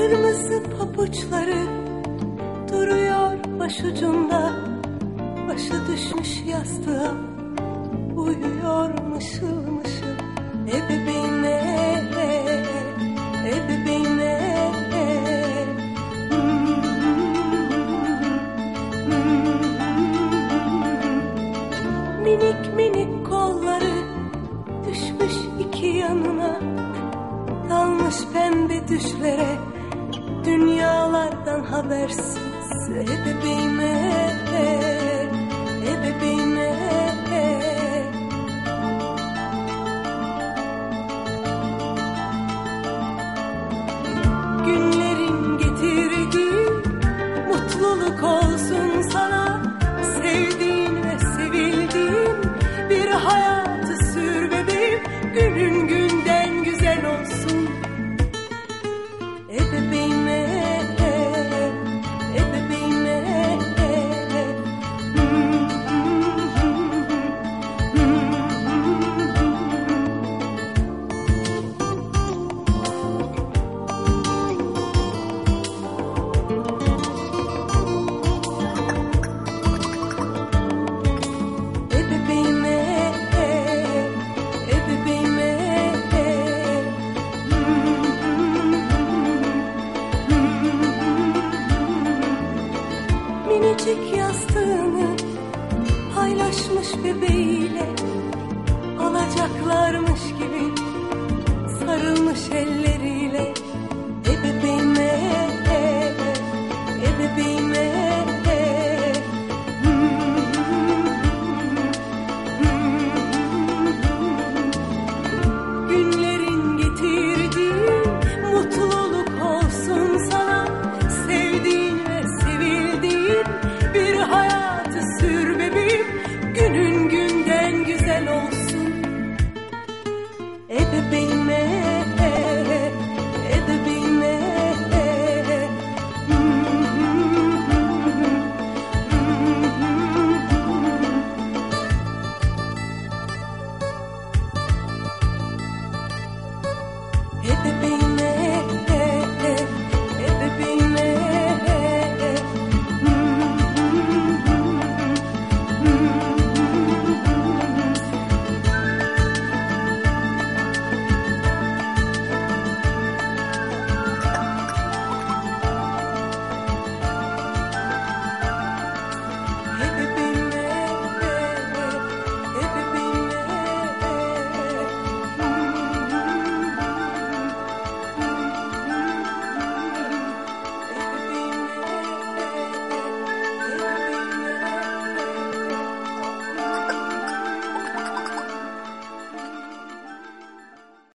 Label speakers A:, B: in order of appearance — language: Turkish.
A: Kırmızı papuçları duruyor başucunda Başı düşmüş yastığa uyuyor mışıl mışıl. E bebeğime, e bebeğime Minik minik kolları düşmüş iki yanına. Dalmış pembe düşlere Dünyalardan habersiz. E bebeğime, e Minicik yastığını paylaşmış bebeğiyle